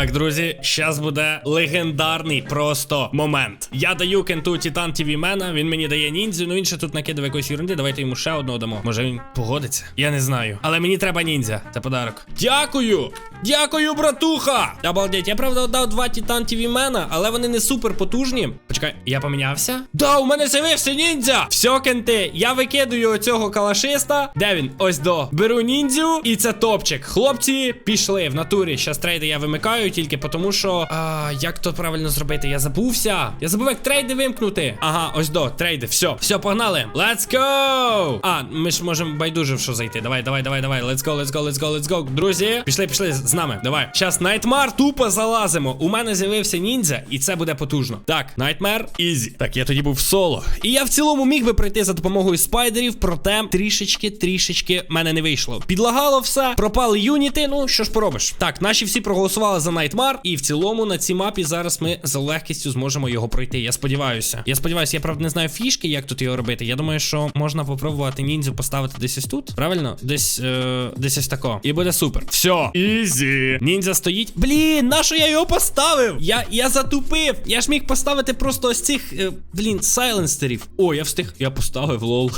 Так, друзі, щас буде легендарний просто момент. Я даю кенту Титан TV Мена, він мені дає ніндзю, ну він ще тут накидав якоїсь ерунди. Давайте йому ще одного дамо. Може він погодиться? Я не знаю. Але мені треба ніндзя. Це подарок. Дякую! Дякую, братуха! Обалдеть, я правда дав два Титан TV Мена, але вони не супер потужні. Почекай, я помінявся? Да, у мене з'явився ніндзя! Все, кенти, я викидую оцього калашиста. Де він? Ось до. Беру ніндзю, і це топчик. Хлопці пішли в натурі. Щас трейди я вимикаю тільки тому, що. А, як то правильно зробити? Я забувся. Я забув, як трейди вимкнути. Ага, ось до, трейди. Все, все, погнали. Let's go! А, ми ж можемо байдуже в що зайти. Давай, давай, давай, давай. Let's go, let's go, let's go, let's go. Друзі, пішли, пішли з нами. Давай. Щас Найтмар тупо залазимо. У мене з'явився ніндзя, і це буде потужно. Так, Найтмар, ізі. Так, я тоді був в соло. І я в цілому міг би пройти за допомогою спайдерів, проте трішечки, трішечки мене не вийшло. Підлагало все, пропали юніти. Ну що ж поробиш? Так, наші всі проголосували за Найтмар, і в цілому на цій мапі зараз ми з легкістю зможемо його пройти. Я сподіваюся. Я сподіваюся, я правда не знаю фішки, як тут його робити. Я думаю, що можна попробувати ніндзю поставити десь ось тут. Правильно? Десь е, десь ось тако. І буде супер. Все, ізі. Ніндзя стоїть. Блін, на що я його поставив? Я я затупив. Я ж міг поставити просто ось цих, е, блін, сайленстерів. О, я встиг. Я поставив лол.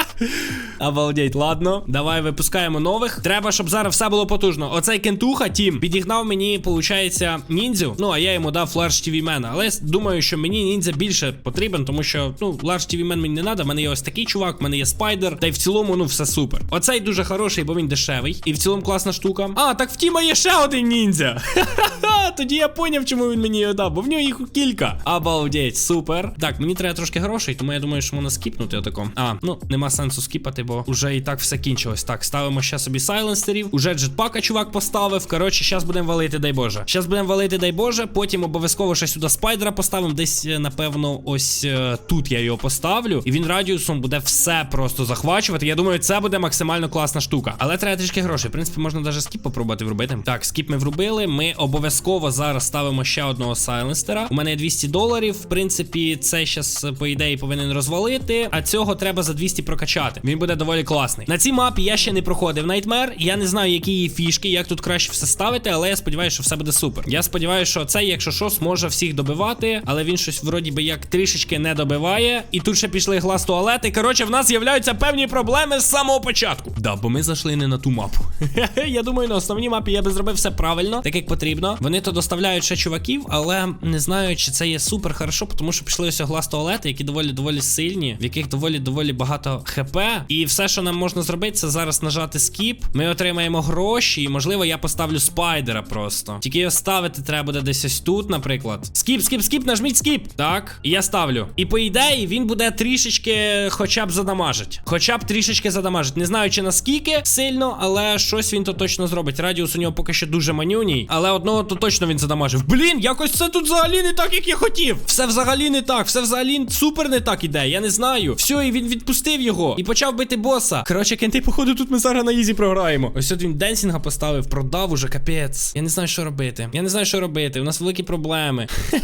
Обалдеть, ладно. Давай випускаємо нових. Треба, щоб зараз все було потужно. Оцей кентуха, Тім, підігнав мені, виходить, ніндзю. Ну, а я йому дав TV Man. Але думаю, що мені ніндзя більше потрібен, тому що, ну, TV Man мені не треба. В мене є ось такий чувак, в мене є спайдер. Та й в цілому, ну, все супер. Оцей дуже хороший, бо він дешевий. І в цілому класна штука. А, так в Тіма є ще один ніндзя. Тоді я поняв, чому він мені його дав, бо в нього їх кілька. Обалдеть, супер. Так, мені треба трошки грошей, тому я думаю, що можна скіпнути отако. А, ну нема сенсу скіпати, бо вже і так все кінчилось. Так, ставимо ще собі сайленстерів. Уже джетпака чувак поставив. Коротше, зараз будемо валити, дай Боже. Зараз будемо валити, дай Боже. Потім обов'язково ще сюди спайдера поставимо. Десь, е, напевно, ось е, тут я його поставлю. І він радіусом буде все просто захвачувати. Я думаю, це буде максимально класна штука. Але треба трішки грошей. В принципі, можна навіть скіп попробувати врубити. Так, скіп ми врубили. Ми обов'язково зараз ставимо ще одного сайленстера. У мене 200 доларів. В принципі, це щас, по ідеї, повинен розвалити. А цього треба за 200 прокачати. Він буде доволі класний. На цій мапі я ще не проходив Nightmare. Я не знаю, які її фішки, як тут краще все ставити, але я сподіваюся, що все буде супер. Я сподіваюся, що цей, якщо що, зможе всіх добивати, але він щось вроді би як трішечки не добиває. І тут ще пішли глаз туалети. Коротше, в нас з'являються певні проблеми з самого початку. Да, бо ми зайшли не на ту мапу. я думаю, на основній мапі я би зробив все правильно, так як потрібно. Вони то доставляють ще чуваків, але не знаю, чи це є супер хорошо, тому що пішли ось глаз туалети, які доволі доволі сильні, в яких доволі доволі багато хп. І все, що нам можна зробити, це зараз нажати скіп. Ми отримаємо гроші, і можливо я поставлю спайдера просто. Тільки його ставити треба буде десь ось тут, наприклад. Скіп, скіп, скіп, нажміть скіп. Так, і я ставлю. І по ідеї він буде трішечки, хоча б задамажить. Хоча б трішечки задамажить. Не знаю, чи наскільки сильно, але щось він то точно зробить. Радіус у нього поки що дуже манюній, але одного то точно він задамажив. Блін, якось це тут взагалі не так, як я хотів. Все взагалі не так, все взагалі супер не так іде. Я не знаю. Все, і він відпустив його і почав бити боса. Коротше, кенти, походу, тут ми зараз на ізі програємо. Ось тут він денсінга поставив, продав уже капець. Я не знаю, що робити. Я не знаю, що робити. У нас великі проблеми.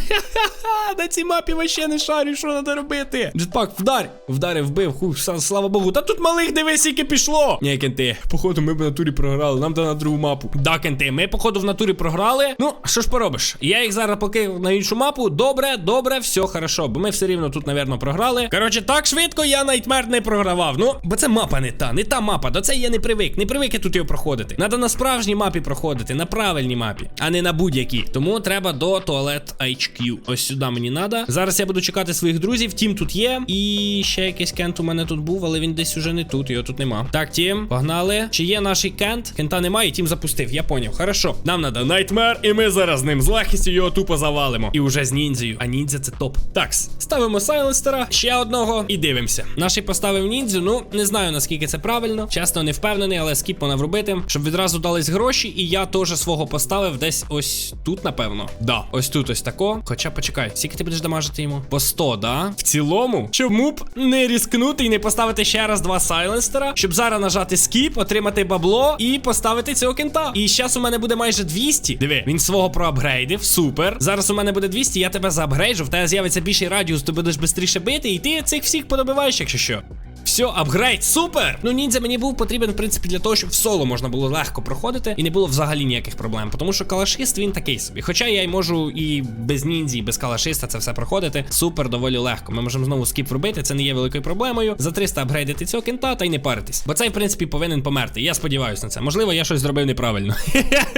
На цій мапі вообще не шарю, що треба робити. Джетпак, вдар. Вдарив, вбив. Ху, слава Богу. Та тут малих дивись, яке пішло. Ні, кенти, походу, ми б в натурі програли. Нам треба на другу мапу. Да, кенти, ми, походу, в натурі програли. Ну, що ж поробиш? Я їх зараз поки на іншу мапу. Добре, добре, все хорошо. Бо ми все рівно тут, напевно, програли. Коротше, так швидко я Найтмер не програвав. Ну, бо це мапа не та, не та мапа. До цієї я не привик. Не привик я тут його проходити. Надо на справжній мапі проходити, на правильній мапі, а не на будь-якій. Тому треба до туалет HQ. Ось сюди мені треба. Зараз я буду чекати своїх друзів. Тім тут є. І ще якийсь кент у мене тут був, але він десь уже не тут. Його тут нема. Так, Тім, погнали. Чи є наш кент? Кента немає, Тім запустив. Я поняв. Хорошо. Нам треба Найтмер, і ми зараз ним з легкістю його тупо завалимо. І уже з ніндзею. А ніндзя це топ. Такс, ставимо сайленстера, ще одного і дивимося. Наший поставив ніндзю. Ну, не знаю наскільки це правильно. Чесно, не впевнений, але скіп вона вробити, щоб відразу дались гроші. І я теж свого поставив десь ось тут, напевно. Да, ось тут ось тако. Хоча почекай, скільки ти будеш дамажити йому? По 100, да? В цілому, чому б не різкнути і не поставити ще раз два сайленстера, щоб зараз нажати скіп, отримати бабло і поставити цього кента. І зараз у мене буде майже 200. Диви, він свого проапгрейдив. Супер. Зараз у мене буде 200, я тебе заапгрейджу, в тебе з'явиться більший радіус, ти будеш швидше бити, і ти цих всіх подобиваєш, якщо що. Все, апгрейд, супер! Ну, ніндзя мені був потрібен, в принципі, для того, щоб в соло можна було легко проходити і не було взагалі ніяких проблем. Тому що калашист він такий собі. Хоча я й можу і без ніндзі, і без калашиста це все проходити. Супер, доволі легко. Ми можемо знову скіп робити, це не є великою проблемою. За 300 апгрейдити цього кента та й не паритись. Бо цей, в принципі, повинен померти. Я сподіваюся на це. Можливо, я щось зробив неправильно.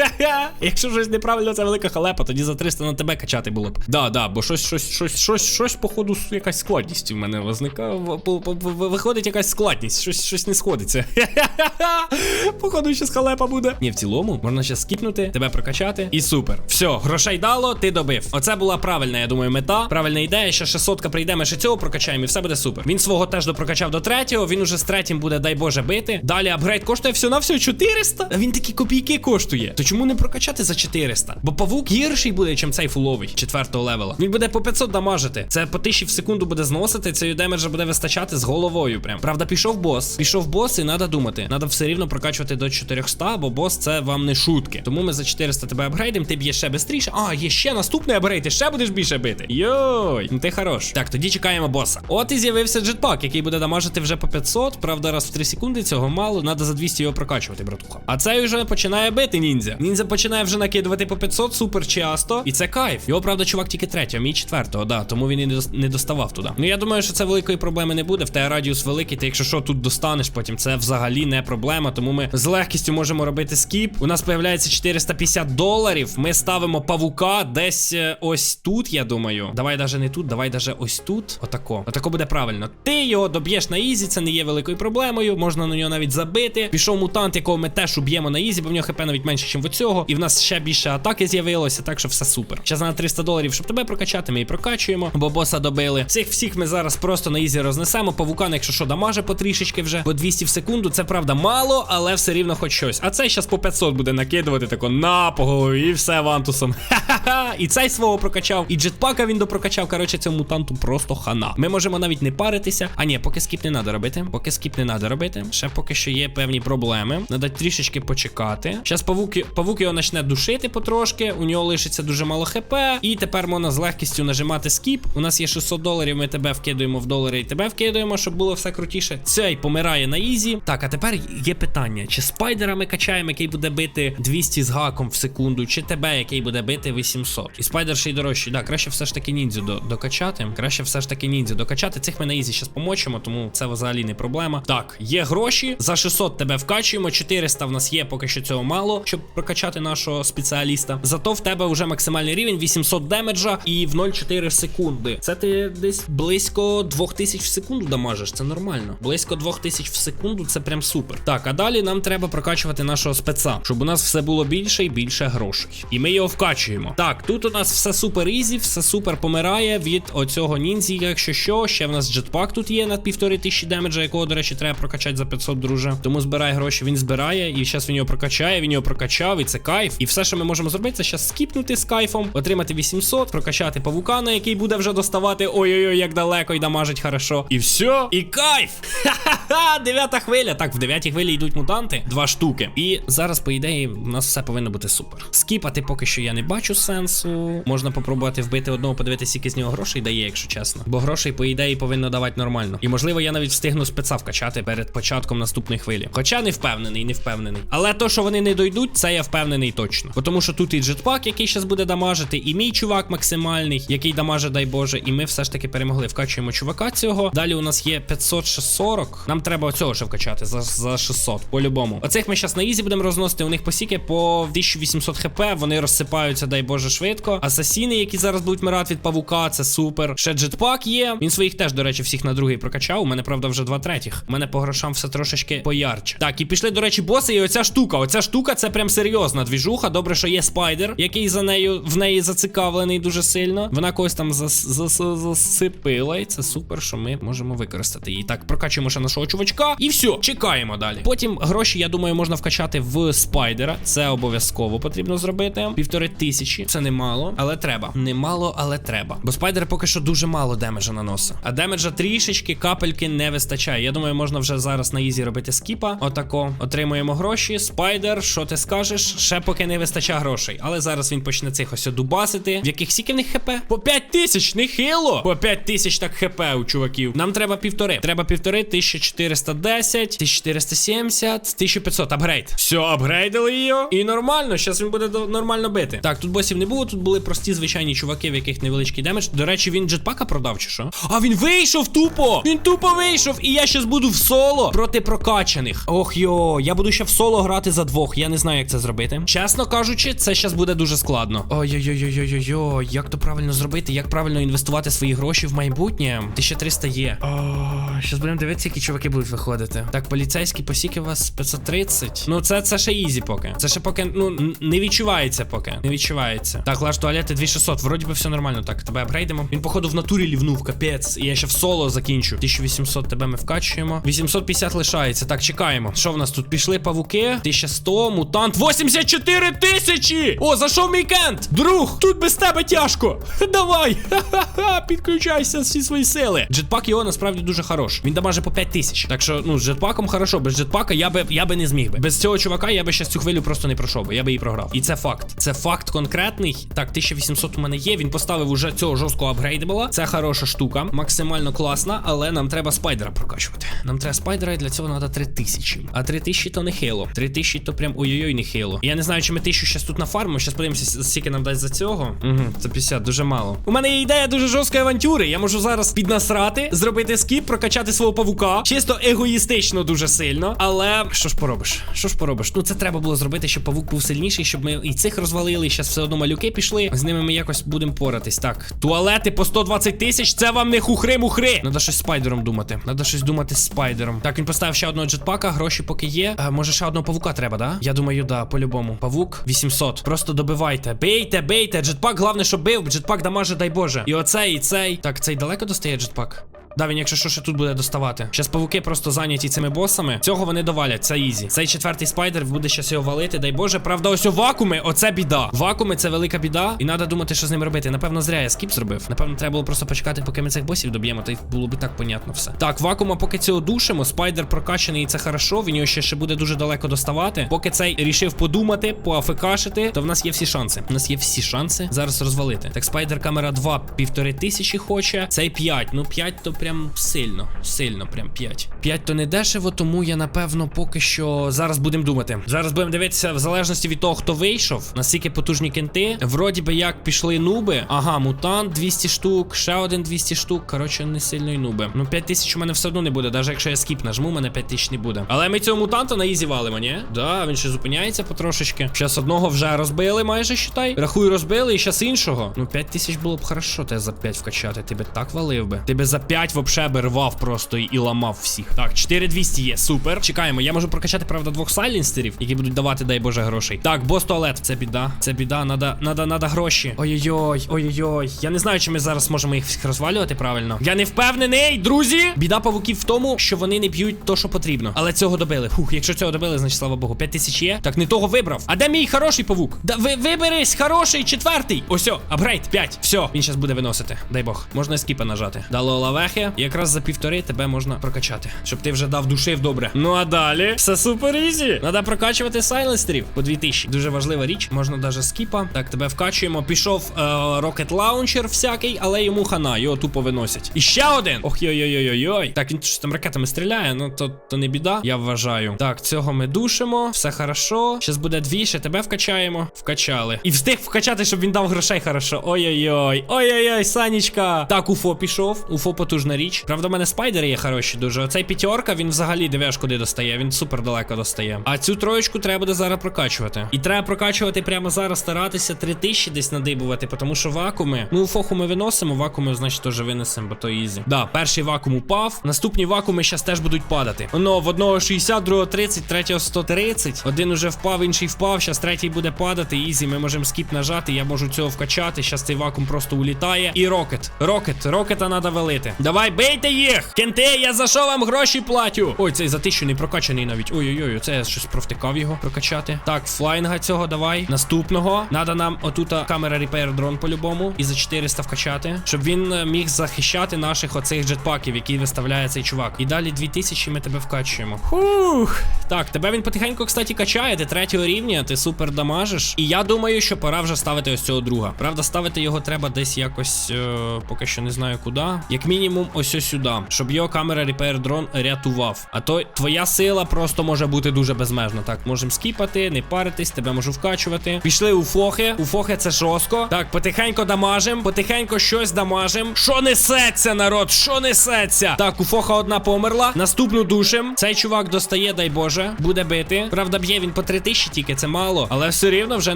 Якщо щось неправильно, це велика халепа, тоді за 300 на тебе качати було б. Да, да, бо щось, щось, щось, щось, щось, походу, якась складність у мене возникає. В- в- Виходить якась складність, щось, щось не сходиться. Походу, щас халепа буде. Ні, в цілому, можна ще скіпнути, тебе прокачати. І супер. Все, грошей дало, ти добив. Оце була правильна, я думаю, мета. Правильна ідея. Ще 600 прийде, ми ще цього прокачаємо, і все буде супер. Він свого теж допрокачав до третього. Він уже з третім буде, дай Боже, бити. Далі апгрейд коштує все на все 400. А він такі копійки коштує. То чому не прокачати за 400? Бо павук гірший буде, чим цей фуловий четвертого левела. Він буде по 500 дамажити. Це по 1000 в секунду буде зносити. Цей демеджа буде вистачати з головою. Прям правда, пішов бос. Пішов бос, і треба думати. Треба все рівно прокачувати до 400, бо бос це вам не шутки. Тому ми за 400 тебе апгрейдимо, ти б'єш ще швидше. А, є ще наступний апгрейд, ти ще будеш більше бити. Йой, ну ти хорош. Так, тоді чекаємо боса. От і з'явився джетпак, який буде дамажити вже по 500. Правда, раз в 3 секунди цього мало. Треба за 200 його прокачувати, братуха. А цей вже починає бити ніндзя. Ніндзя починає вже накидувати по 500 супер часто. І це кайф. Його, правда, чувак тільки третього, мій четвертого, да. Тому він і не доставав туди. Ну я думаю, що це великої проблеми не буде. В тебе радіус великий. Ти якщо що тут достанеш, потім це взагалі не проблема. Тому ми з легкістю можемо робити скіп. У нас появляється 450 доларів. Ми ставимо павука десь е, ось тут, я думаю. Давай даже не тут, давай даже ось тут. Отако. Отако буде правильно. Ти його доб'єш на ізі, це не є великою проблемою. Можна на нього навіть забити. Пішов мутант, якого ми теж уб'ємо на ізі, бо в нього хп навіть менше, ніж в цього. І в нас ще більше атаки з'явилося, так що все супер. Зараз на 300 доларів, щоб тебе прокачати, ми і прокачуємо, бо боса добили. Цих всіх ми зараз просто на ізі рознесемо. Павукан, якщо що, дамаже потрішечки вже. По 200 в секунду. Це правда мало, але все рівно хоч щось. А цей зараз по 500 буде накидувати тако на по голові і все вантусом. Ха-ха-ха. І цей свого прокачав, і джетпака він допрокачав. Коротше, цьому мутанту просто хана. Ми можемо навіть не паритися. А ні, поки скіп не треба робити. Поки скіп не треба робити. Ще поки що є певні проблеми. Надо трішечки почекати. Зараз павук, павук його почне душити потрошки. У нього лишиться дуже мало хп. І тепер можна з легкістю нажимати скіп. У нас є 600 доларів. Ми тебе вкидуємо в долари і тебе вкидуємо, щоб було все крутіше. Цей помирає на ізі. Так, а тепер є питання: чи спайдера ми качаємо, який буде бити 200 з гаком в секунду, чи тебе, який буде бити 800. І спайдер ще й дорожчий. Да, краще все ж таки ніндзю до, докачати. Краще все ж таки ніндзю докачати. Цих ми на ізі зараз помочимо, тому це взагалі не проблема. Так, є гроші. За 600 тебе вкачуємо. 400 в нас є, поки що цього мало, щоб прокачати нашого спеціаліста. Зато в тебе вже максимальний рівень 800 демеджа і в 0,4 секунди. Це ти десь близько 2000 в секунду дамажиш. Це нормально. Близько 2000 в секунду це прям супер. Так, а далі нам треба прокачувати нашого спеца, щоб у нас все було більше і більше грошей. І ми його вкачуємо. Так, тут у нас все супер ізі, все супер помирає від оцього ніндзі, якщо що. Ще в нас джетпак тут є на півтори тисячі демеджа, якого, до речі, треба прокачати за 500, друже. Тому збирай гроші, він збирає, і зараз він його прокачає, він його прокачав, і це кайф. І все, що ми можемо зробити, це зараз скіпнути з кайфом, отримати 800, прокачати павукана, який буде вже доставати. Ой-ой-ой, як далеко і дамажить хорошо. І все, і кайф! Ха-ха-ха! Дев'ята хвиля. Так, в дев'ятій хвилі йдуть мутанти, два штуки. І зараз, по ідеї, у нас все повинно бути супер. Скіпати поки що я не бачу сенсу. Можна попробувати вбити одного, подивитися, скільки з нього грошей дає, якщо чесно. Бо грошей, по ідеї, повинно давати нормально. І можливо, я навіть встигну спеца вкачати перед початком наступної хвилі. Хоча не впевнений, не впевнений. Але то, що вони не дойдуть, це я впевнений точно. Бо Тому що тут і джетпак, який зараз буде дамажити, і мій чувак максимальний, який дамажить, дай Боже, і ми все ж таки перемогли. Вкачуємо чувака цього. Далі у нас є 540. Нам треба оцього ще вкачати за, за 600, по-любому. Оцих ми зараз на ізі будемо розносити. У них посіки по 1800 хп. Вони розсипаються, дай Боже, швидко. Асасіни, які зараз будуть мирати від павука, це супер. Ще джетпак є. Він своїх теж, до речі, всіх на другий прокачав. У мене, правда, вже два третіх. У мене по грошам все трошечки поярче. Так, і пішли, до речі, боси, і оця штука. Оця штука це прям серйозна двіжуха. Добре, що є спайдер, який за нею в неї зацікавлений дуже сильно. Вона когось там зас, зас, засипила, і це супер, що ми можемо використати її. Так, прокачуємо ще нашого чувачка, і все, чекаємо далі. Потім гроші, я думаю, можна вкачати в спайдера. Це обов'язково потрібно зробити. Півтори тисячі. Це немало, але треба. Немало, але треба. Бо спайдер поки що дуже мало демеджа наносить. А демеджа трішечки, капельки не вистачає. Я думаю, можна вже зараз на ізі робити скіпа. Отако. Отримуємо гроші. Спайдер, що ти скажеш? Ще поки не вистачає грошей. Але зараз він почне цих ось дубасити. В яких скільки в них хп? По 5 тисяч, не хило. По 5 тисяч так хп у чуваків. Нам треба півтори. Треба півтори, 1410, 1470, 1500. Апгрейд. Все, апгрейдили її. І нормально, зараз він буде нормально бити. Так, тут босів не було, тут були прості звичайні чуваки, в яких невеличкий демедж. До речі, він джетпака продав чи що? А він вийшов тупо! Він тупо вийшов, і я щас буду в соло проти прокачаних. Ох йо, я буду ще в соло грати за двох. Я не знаю, як це зробити. Чесно кажучи, це щас буде дуже складно. Ой-ой-ой-ой-ой-ой, як то правильно зробити, як правильно інвестувати свої гроші в майбутнє. 1300 є. О, щас будемо дивитися, які чуваки будуть виходити. Так, поліцейський посіки у вас 530. Ну, це, це ще ізі поки. Це ще поки, ну, не відчувається поки. Не відчувається. Так, лаш туалети 2600. Вроді би все нормально. Так, тебе апгрейдимо. Він, походу, в натурі лівнув, капець. І я ще в соло закінчу. 1800 тебе ми вкачуємо. 850 лишається. Так, чекаємо. Що в нас тут? Пішли павуки. 1100, мутант. 84 тисячі! О, зайшов мій кент! Друг, тут без тебе тяжко. Давай! Ха-ха-ха! Підключайся всі свої сили. Джетпак його насправді дуже хорош. Він дамаже по 5 тисяч. Так що, ну, з джетпаком хорошо. Без джетпака я би я би не зміг би. Без цього чувака я би ще цю хвилю просто не пройшов би. Я би її програв. І це факт. Це факт конкретний. Так, 1800 у мене є. Він поставив уже цього жорсткого апгрейдебла. Це хороша штука, максимально класна, але нам треба спайдера прокачувати. Нам треба спайдера, і для цього треба 3000. А 3000 то не хейло. 3000 то прям ой-ой-ой, не хейло. Я не знаю, чи ми 1000 зараз тут нафармимо. Зараз подивимося, скільки нам дасть за цього. Угу, це 50, дуже мало. У мене є ідея дуже жорсткої авантюри. Я можу зараз піднасрати, зробити скіп, прокачати свого павука. Чисто егоїстично дуже сильно. Але що ж поробиш? Що ж поробиш? Ну це треба було зробити, щоб павук був сильніший, щоб ми і цих розвалили. І зараз все одно малюки пішли. З ними ми якось будемо поратись. Так, туалети по 120 тисяч. Це вам не хухри-мухри. Надо щось спайдером думати. Надо щось думати з спайдером. Так, він поставив ще одного джетпака, гроші поки є. А, може ще одного павука треба, да? Я думаю, да, по-любому. Павук 800. Просто добивайте. Бейте, бейте. Джетпак, головне, щоб бив. Джетпак дамаже, дай Боже. І оцей, і цей. Так, цей далеко достає джетпак? Да, він, якщо що, ще тут буде доставати. Щас павуки просто зайняті цими босами. Цього вони довалять, це ізі. Цей четвертий спайдер буде щас його валити, дай Боже. Правда, ось у вакууми, оце біда. Вакууми це велика біда, і треба думати, що з ним робити. Напевно, зря я скіп зробив. Напевно, треба було просто почекати, поки ми цих босів доб'ємо, то й було б так понятно все. Так, вакуума, поки цього душимо. Спайдер прокачаний, і це хорошо. Він його ще, ще буде дуже далеко доставати. Поки цей рішив подумати, поафекашити, то в нас є всі шанси. У нас є всі шанси зараз розвалити. Так, спайдер камера 2, півтори тисячі хоче. Цей 5. Ну 5 то прям сильно. Сильно, прям 5. 5 то не дешево, тому я напевно поки що зараз будемо думати. Зараз будемо дивитися, в залежності від того, хто вийшов, наскільки потужні кенти. Вроді би як пішли нуби. Ага, мутант 200 штук, ще один 200 штук. Коротше, не сильно й нуби. Ну 5 тисяч у мене все одно не буде, навіть якщо я скіп нажму, у мене 5 тисяч не буде. Але ми цього мутанта на ізі валимо, ні? Да, він ще зупиняється потрошечки. Щас одного вже розбили, майже считай. Рахуй, розбили, і щас іншого. Ну 5 тисяч було б хорошо тебе за 5 вкачати. Ти би так валив би. Ти би за 5 вообще би рвав просто і, ламав всіх. Так, 4200 є, супер. Чекаємо. Я можу прокачати, правда, двох сайленстерів, які будуть давати, дай Боже, грошей. Так, бос туалет. Це біда. Це біда. Надо, надо, надо гроші. Ой-ой-ой, ой-ой-ой. Я не знаю, чи ми зараз можемо їх всіх розвалювати правильно. Я не впевнений, друзі. Біда павуків в тому, що вони не б'ють то, що потрібно. Але цього добили. Фух, якщо цього добили, значить слава Богу. 5 тисяч є. Так, не того вибрав. А де мій хороший павук? Да ви виберись, хороший, четвертий. Ось, апгрейд, 5. Все, він зараз буде виносити. Дай Бог. Можна скіпа нажати. Дало лавехи. Якраз за півтори тебе можна прокачати. Щоб ти вже дав душив добре. Ну а далі. Все супер ізі. Надо прокачувати сайленстерів по 2000. Дуже важлива річ. Можна даже скіпа. Так, тебе вкачуємо. Пішов е, Rocket Launcher всякий, але йому хана, його тупо виносять. І ще один. Ох, йой-йой-йой-йой. Так, він там ракетами стріляє, ну то, то не біда, я вважаю. Так, цього ми душимо, все хорошо. Щас буде дві, ще тебе вкачаємо. Вкачали. І встиг вкачати, щоб він дав грошей хорошо. Ой-ой-ой. Ой-ой-ой, Санічка. Так, Уфо пішов. Уфо потужна річ. Правда, в мене спайдери є хороші дуже. Оцей п'ятерка, він взагалі дивиш, куди достає. Він супер далеко достає. А цю троєчку треба буде зараз прокачувати. І треба прокачувати прямо зараз, старатися 3000 десь надибувати, тому що вакууми. Ну, фоху ми виносимо, вакууми, значить, теж винесемо, бо то ізі. Да, перший вакуум упав. Наступні вакууми зараз теж будуть падати. Оно в одного 60, другого 30, третього 130. Один уже впав, інший впав. Зараз третій буде падати. Ізі, ми можемо скіп нажати. Я можу цього вкачати. Зараз цей вакуум просто улітає. І рокет. Рокет, рокета треба валити. Давай, бейте їх! Кенти, я за що вам гроші платю? Ой, цей за тисячу не прокачаний навіть. Ой-ой-ой, це я щось провтикав його прокачати. Так, флайнга цього давай. Наступного. Надо нам отута камера репейр дрон по-любому. І за 400 вкачати. Щоб він е, міг захищати наших оцих джетпаків, які виставляє цей чувак. І далі 2000 ми тебе вкачуємо. Фух. Так, тебе він потихеньку, кстати, качає. Ти третього рівня, ти супер дамажиш. І я думаю, що пора вже ставити ось цього друга. Правда, ставити його треба десь якось, е, поки що не знаю куди. Як мінімум, ось ось сюди, щоб його камера Repair дрон рятував. А то твоя сила просто може бути дуже безмежна. Так, можемо скіпати, не паритись, тебе можу вкачувати. Пішли у фохи. У фохи це жорстко. Так, потихенько дамажим, потихенько щось дамажим. Що несеться, народ? Що несеться? Так, у фоха одна померла. Наступну душим. Цей чувак достає, дай Боже, буде бити. Правда, б'є він по 3 тисячі тільки, це мало. Але все рівно вже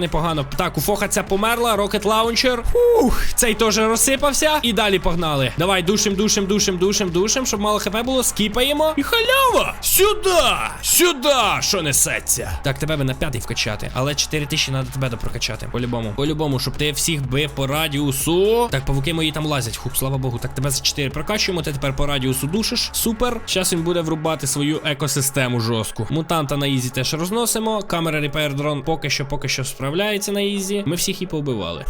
непогано. Так, у фоха ця померла. Рокет лаунчер. Ух, цей теж розсипався. І далі погнали. Давай, душим, душим, душим, душим, душим, щоб мало хп було. Скіпаємо. І халява! Сюди! Сюди! Що несеться? Так, тебе би на п'ятий вкачати. Але 4 тисячі треба тебе допрокачати. По-любому. По-любому, щоб ти всіх бив по радіусу. Так, павуки мої там лазять. Хуп, слава Богу. Так, тебе за 4 прокачуємо. Ти тепер по радіусу душиш. Супер. Зараз він буде врубати свою екосистему жорстку. Мутанта на ізі теж розносимо. Камера Repair дрон поки що, поки що справляється на ізі. Ми всіх і повбивали.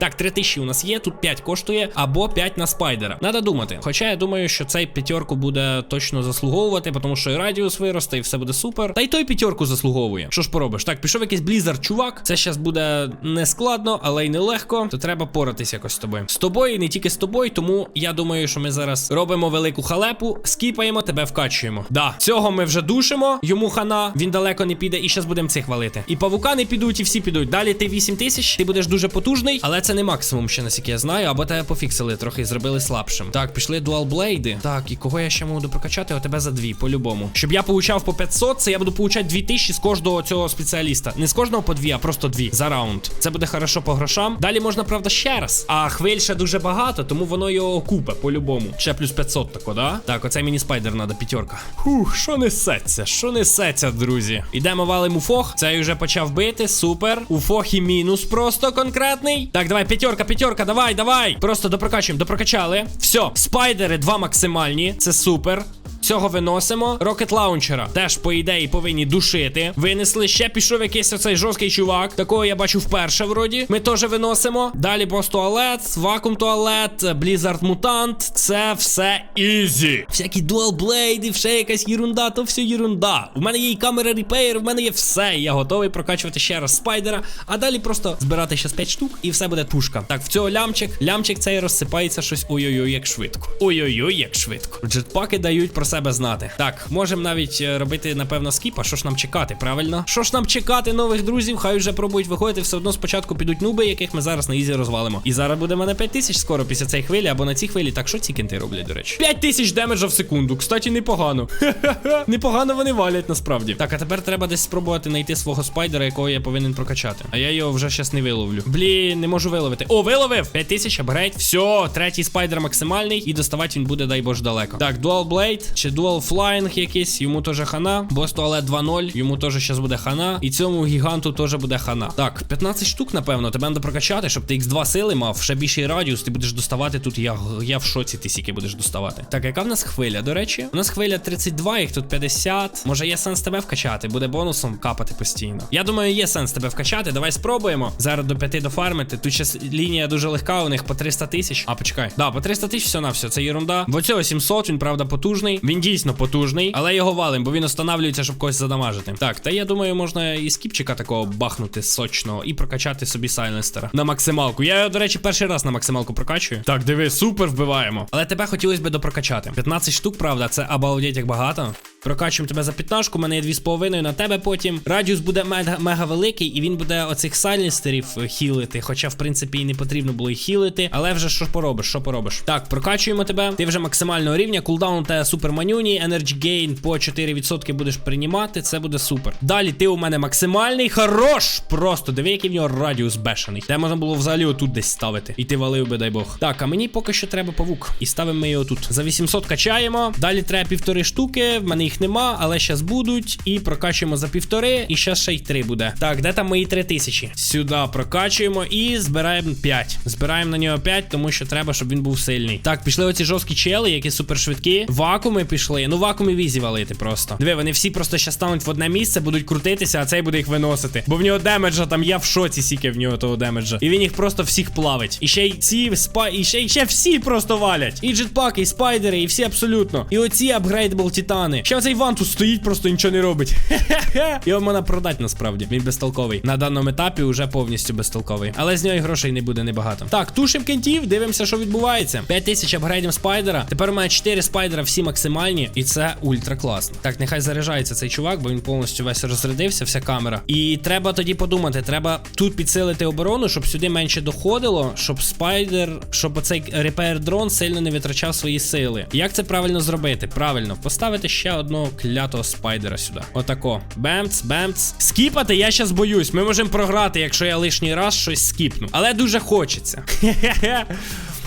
Так, 3 тисячі у нас є. Тут 5 коштує або 5 на спайдера. Надо думати. Хоча я думаю, що цей п'ятерку буде точно заслуговувати, тому що і радіус виросте, і все буде супер. Та й той п'ятерку заслуговує. Що ж поробиш? Так, пішов якийсь блізар, чувак. Це зараз буде не складно, але й нелегко. То треба поратись якось з тобою. З тобою, і не тільки з тобою, тому я думаю, що ми зараз робимо велику халепу, скіпаємо, тебе вкачуємо. Да, цього ми вже душимо. Йому хана, він далеко не піде, і зараз будемо цих валити. І павука не підуть, і всі підуть. Далі ти 8 тисяч, ти будеш дуже потужний, але це не максимум, ще наскільки я знаю, або тебе пофіксили трохи зробили слабшим. Так, пішли дуалблейди. Так, і кого я ще можу прокачати? О тебе за дві, по-любому. Щоб я получав по 500, це я буду получати 2000 з кожного цього спеціаліста. Не з кожного по дві, а просто дві за раунд. Це буде хорошо по грошам. Далі можна, правда, ще раз. А хвиль ще дуже багато, тому воно його купе по-любому. Ще плюс 500 тако, да? Так, оцей міні спайдер надо п'ятерка. Хух, що несеться? Що несеться, друзі? Ідемо валим у фох. Цей вже почав бити. Супер. У фохі мінус просто конкретний. Так, давай, п'ятерка, п'ятерка, давай, давай. Просто допрокачуємо, допрокачали. Все, спайдери два максимальні. Це супер. Цього виносимо. Рокет лаунчера теж, по ідеї, повинні душити. Винесли. Ще пішов якийсь оцей жорсткий чувак. Такого я бачу вперше, вроді. Ми теж виносимо. Далі бос туалет, вакуум туалет, Блізард мутант. Це все ізі. Всякі дуалблейди, ще якась єрунда, то все єрунда. У мене є і камера репейр, в мене є все. Я готовий прокачувати ще раз спайдера. А далі просто збирати ще 5 штук, і все буде пушка. Так, в цього лямчик. Лямчик цей розсипається щось. Ой-ой-ой, як швидко. Ой-ой-ой, як швидко. Джетпаки дають про себе знати. Так, можемо навіть е, робити, напевно, скіп. А що ж нам чекати, правильно? Що ж нам чекати нових друзів? Хай вже пробують виходити. Все одно спочатку підуть нуби, яких ми зараз на ізі розвалимо. І зараз буде мене 5 тисяч скоро після цієї хвилі, або на цій хвилі. Так, що ці кінти роблять, до речі? 5 тисяч демеджа в секунду. Кстати, непогано. Непогано вони валять насправді. Так, а тепер треба десь спробувати знайти свого спайдера, якого я повинен прокачати. А я його вже щас не виловлю. Блін, не можу виловити. О, виловив! 5 тисяч, апгрейд. Все, третій спайдер максимальний. І доставати він буде, дай Боже, далеко. Так, Dual Blade чи Dual Flying якийсь, йому теж хана. Бос туалет 2.0, йому теж щас буде хана. І цьому гіганту теж буде хана. Так, 15 штук, напевно, тебе треба прокачати, щоб ти X2 сили мав, ще більший радіус, ти будеш доставати тут. Я, я в шоці, ти сіки будеш доставати. Так, яка в нас хвиля, до речі? У нас хвиля 32, їх тут 50. Може є сенс тебе вкачати, буде бонусом капати постійно. Я думаю, є сенс тебе вкачати. Давай спробуємо. Зараз до 5 дофармити. Тут щас лінія дуже легка, у них по 300 тисяч. А, почекай. Да, по 300 тисяч все на все, це єрунда. В оцього 700, він правда потужний. Він дійсно потужний, але його валим, бо він останавлюється, щоб когось задамажити. Так, та я думаю, можна і скіпчика такого бахнути сочного і прокачати собі сайленстера на максималку. Я до речі, перший раз на максималку прокачую. Так, диви, супер вбиваємо. Але тебе хотілося б допрокачати. 15 штук, правда, це обалдеть як багато. Прокачуємо тебе за п'ятнашку, мене є 2,5 на тебе потім. Радіус буде мега, мега великий, і він буде оцих сайленстерів е, хілити. Хоча, в принципі, і не потрібно було їх хілити. Але вже що поробиш, що поробиш. Так, прокачуємо тебе. Ти вже максимального рівня. Кулдаун та супер манюні. Energy Gain по 4% будеш приймати. Це буде супер. Далі ти у мене максимальний. Хорош! Просто диви, який в нього радіус бешений. Те можна було взагалі отут десь ставити. І ти валив би, дай Бог. Так, а мені поки що треба павук. І ставимо ми його тут. За 800 качаємо. Далі треба півтори штуки. В мене їх нема, але щас будуть. І прокачуємо за півтори. І щас ще й три буде. Так, де там мої три тисячі? Сюди прокачуємо і збираємо 5. Збираємо на нього 5, тому що треба, щоб він був сильний. Так, пішли оці жорсткі чели, які супершвидкі. Вакууми пішли. Ну, вакуумі візі валити просто. Диви, вони всі просто ще стануть в одне місце, будуть крутитися, а цей буде їх виносити. Бо в нього демеджа там я в шоці, сіки в нього того демеджа. І він їх просто всіх плавить. І ще й ці спа, і ще, і ще всі просто валять. І джетпаки, і спайдери, і всі абсолютно. І оці апгрейдбл титани. Ще оцей ван тут стоїть, просто нічого не робить. Його можна продати насправді. Він безтолковий. На даному етапі вже повністю безтолковий. Але з нього і грошей не буде небагато. Так, тушим кентів, дивимося, що відбувається. 5 тисяч апгрейдів спайдера. Тепер у мене 4 спайдера, всі максимальні, і це ультра класно. Так, нехай заряджається цей чувак, бо він повністю весь розрядився, вся камера. І треба тоді подумати, треба тут підсилити оборону, щоб сюди менше доходило, щоб спайдер, щоб оцей репер дрон сильно не витрачав свої сили. Як це правильно зробити? Правильно, поставити ще одного клятого спайдера сюди. Отако. Бемц, бемц. Скіпати я зараз боюсь. Ми можемо програти, якщо я лишній раз щось скіпну. Але дуже хочеться.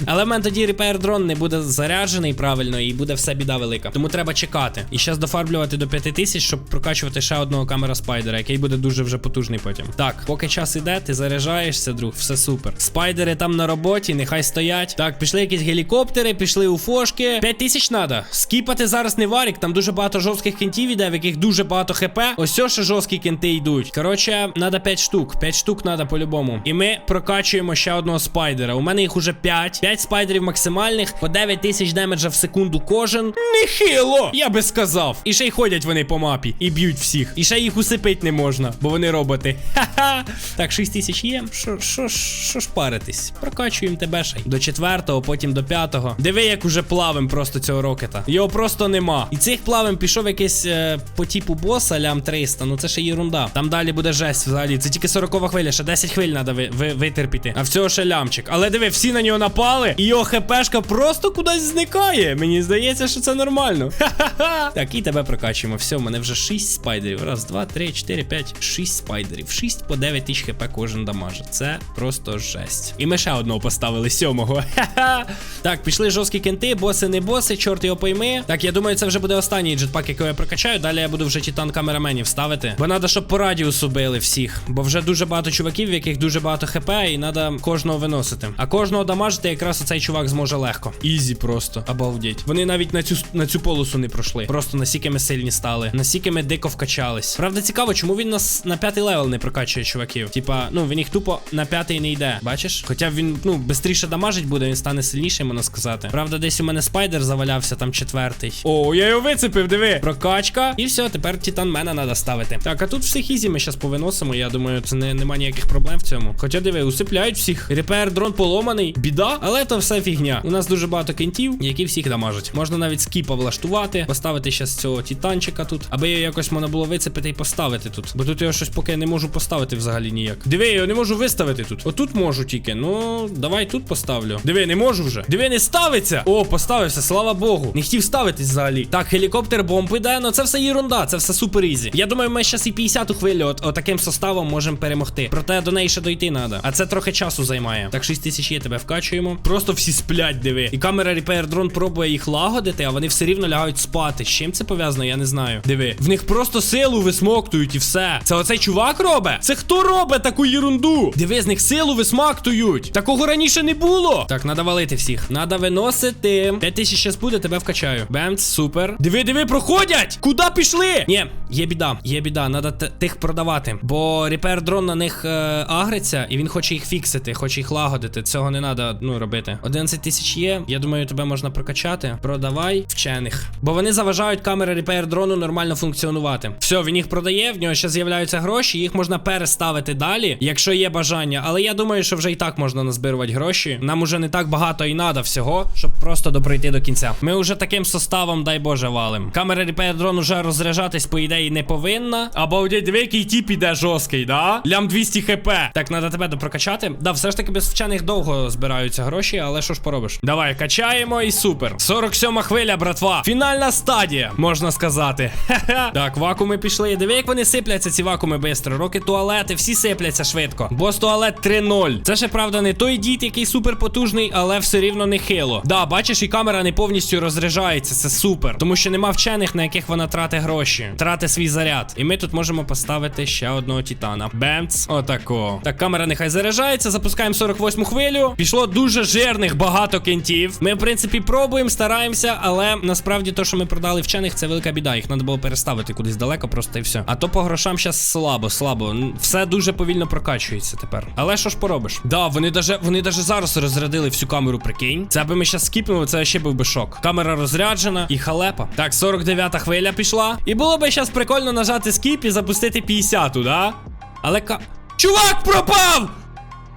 Але в мене тоді репер дрон не буде заряджений правильно і буде все біда велика. Тому треба чекати. І зараз дофарблювати до 5000, щоб прокачувати ще одного камера спайдера, який буде дуже вже потужний потім. Так, поки час іде, ти заряджаєшся, друг, все супер. Спайдери там на роботі, нехай стоять. Так, пішли якісь гелікоптери, пішли уфошки. 5000 треба. Скіпати зараз не варік, там дуже багато жорстких кентів іде, в яких дуже багато хп. Ось ще жорсткі кенти йдуть. Коротше, треба 5 штук. 5 штук треба по-любому. І ми прокачуємо ще одного спайдера. У мене їх уже 5. 5 спайдерів максимальних, по 9 тисяч демеджа в секунду кожен. Нехило! Я би сказав. І ще й ходять вони по мапі і б'ють всіх. І ще їх усипить не можна, бо вони роботи. Ха-ха. Так, 6 тисяч є. Що, що, що ж паритись? Прокачуємо тебе ще. До четвертого, потім до п'ятого. Диви, як уже плавим просто цього рокета. Його просто нема. І цих плавим пішов якийсь е, по типу боса лям 300. Ну це ще єрунда. Там далі буде жесть взагалі. Це тільки 40 хвиля, ще 10 хвиль треба ви, ви, витерпіти. А в цього ще лямчик. Але диви, всі на нього напали, і його хпшка просто кудись зникає. Мені здається, що це нормально. Ха-ха-ха. Так, і тебе прокачуємо. Все, в мене вже 6 спайдерів. Раз, два, три, чотири, п'ять, 6 спайдерів. 6 по 9 тисяч хп кожен дамажить. Це просто жесть. І ми ще одного поставили сьомого. Ха-ха. Так, пішли жорсткі кенти, боси не боси, чорт його пойми. Так, я думаю, це вже буде останній джетпак, який я прокачаю. Далі я буду вже титан камераменів ставити. Бо треба, щоб по радіусу били всіх. Бо вже дуже багато чуваків, в яких дуже багато хп, і треба кожного виносити. А кожного дамажити якраз оцей чувак зможе легко. Ізі просто. Обалдеть. Вони навіть на цю на цю полосу не пройшли. Просто настільки ми сильні стали. Настільки ми дико вкачались. Правда, цікаво, чому він нас на п'ятий левел не прокачує чуваків. Типа, ну він їх тупо на п'ятий не йде. Бачиш? Хоча він, ну, швидше дамажить буде, він стане сильнішим, можна сказати. Правда, десь у мене спайдер завалявся, там четвертий. О, я його вицепив, диви. Прокачка. І все, тепер титан мена треба ставити. Так, а тут всіх ізі ми зараз повиносимо. Я думаю, це не, нема ніяких проблем в цьому. Хоча диви, усипляють всіх. Репер дрон поломаний. Біда, але то все фігня. У нас дуже багато кентів, які всіх дамажать. Можна навіть скіпа влаштувати, поставити ще з цього титанчика тут, аби його якось можна було вицепити і поставити тут. Бо тут його щось поки не можу поставити взагалі ніяк. Диви, я не можу виставити тут. Отут можу тільки. Ну, давай тут поставлю. Диви, не можу вже. Диви, не ставиться. О, поставився, слава Богу. Не хотів ставитись взагалі. Так, гелікоптер бомб іде, ну це все єрунда, це все супер ізі. Я думаю, ми зараз і 50-ту хвилю от, от таким составом можемо перемогти. Проте до неї ще дойти треба. А це трохи часу займає. Так, 6 тисяч є, тебе вкачуємо. Просто всі сплять, диви. І камера Repair Drone пробує їх лагодити, а вони все рівно лягають спати. З чим це пов'язано, я не знаю. Диви. В них просто силу висмоктують і все. Це оцей чувак робить? Це хто робить таку єрунду? Диви, з них силу висмактують. Такого раніше не було. Так, надо валити всіх. Надо виносити. 5 тисяч щас буде, тебе вкачаю. Бемц, супер. Диви, диви, проходять! Куди пішли? Ні, є біда, є біда, надо т- тих продавати. Бо репер дрон на них е, агриться, і він хоче їх фіксити, хоче їх лагодити. Цього не треба ну, робити. 11 тисяч є. Я думаю, тебе можна прокачати. Продавай вчених. Бо вони заважають камери репер дрону нормально функціонувати. Все, він їх продає, в нього ще з'являються гроші, їх можна переставити далі, якщо є бажання. Але я думаю, що вже і так можна назбирувати гроші. Нам уже не так багато і надо всього, щоб просто допройти до кінця. Ми вже таким составом, дай Боже, валим. Камера репер дрон уже розряджатись, по ідеї, не повинна. Обалдеть, диви, який тіп іде жорсткий, да? Лям 200 хп. Так, треба тебе допрокачати. Да, все ж таки без вчених довго збираються гроші, але що ж поробиш? Давай, качаємо і супер. 47 хвиля, братва. Фінальна стадія, можна сказати. Хе-хе. Так, вакууми пішли. Диви, як вони сипляться, ці вакууми бистро. Роки туалети, всі сипляться швидко. Бос туалет 3-0. Це ще правда не той дід, який супер потужний, але все рівно не хило. Да, бачиш, і камера не повністю розряджається. Це супер. Тому що нема вчених, на яких вона тратить гроші. Трати свій заряд. І ми тут можемо поставити ще одного титана. Бемц. Отако. Так, камера нехай заряджається. Запускаємо 48 хвилю. Пішло дуже жирних багато кентів. Ми, в принципі, пробуємо, стараємося, але насправді то, що ми продали вчених, це велика біда. Їх треба було переставити кудись далеко, просто і все. А то по грошам зараз слабо, слабо. Все дуже повільно прокачується тепер. Але що ж поробиш? Да, вони даже, вони даже зараз розрядили всю камеру, прикинь. Це аби ми зараз скіпнули, це ще був би шок. Камера розряджена і халепа. Так, 49-та хвиля пішла. І було би зараз прикольно нажати скіп і запустити 50-ту, да? Але ка. Чувак пропав!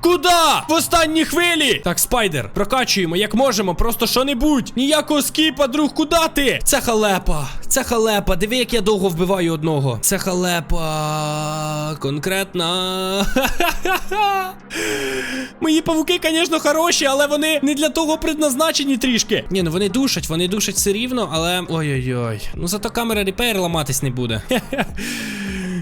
Куда? В останній хвилі! Так, спайдер, прокачуємо як можемо, просто що-небудь. Ніякого скіпа, друг, куди ти? Це халепа. Це халепа. Диви, як я довго вбиваю одного. Це халепа. Конкретна. Мої павуки, звісно, хороші, але вони не для того предназначені трішки. Ні, ну вони душать, вони душать все рівно, але. Ой-ой-ой. Ну зато камера репейр ламатись не буде.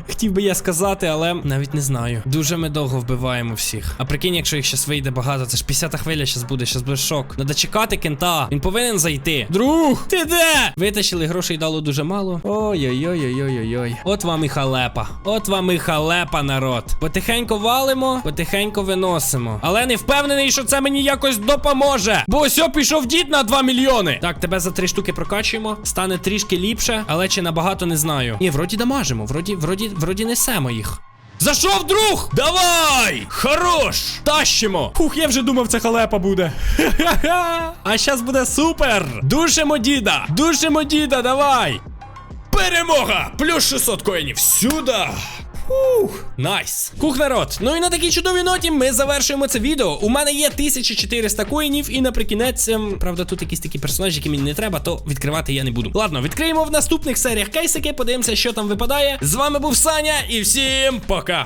Хотів би я сказати, але навіть не знаю. Дуже ми довго вбиваємо всіх. А прикинь, якщо їх щас вийде багато, це ж 50 хвиля щас буде, щас буде шок. Надо чекати кента. Він повинен зайти. Друг, ти де? Витащили грошей дало дуже мало. Ой-ой-ой-ой-ой-ой. От вам і халепа. От вам і халепа, народ. Потихенько валимо, потихенько виносимо. Але не впевнений, що це мені якось допоможе. Бо ось пішов дід на 2 мільйони. Так, тебе за три штуки прокачуємо. Стане трішки ліпше, але чи набагато не знаю. Ні, вроді дамажимо, вроді, вроді, вроді несемо їх. Зашов, друг! Давай! Хорош! Тащимо! Хух, я вже думав, це халепа буде. Ха-ха-ха! А зараз буде супер! Душимо діда! Душимо діда, давай! Перемога! Плюс 600 коїнів сюди! Фух, найс. Кух народ. Ну і на такій чудовій ноті ми завершуємо це відео. У мене є 1400 коїнів, і наприкінець, ем, правда, тут якісь такі персонажі, які мені не треба, то відкривати я не буду. Ладно, відкриємо в наступних серіях кейсики, подивимося, що там випадає. З вами був Саня, і всім пока.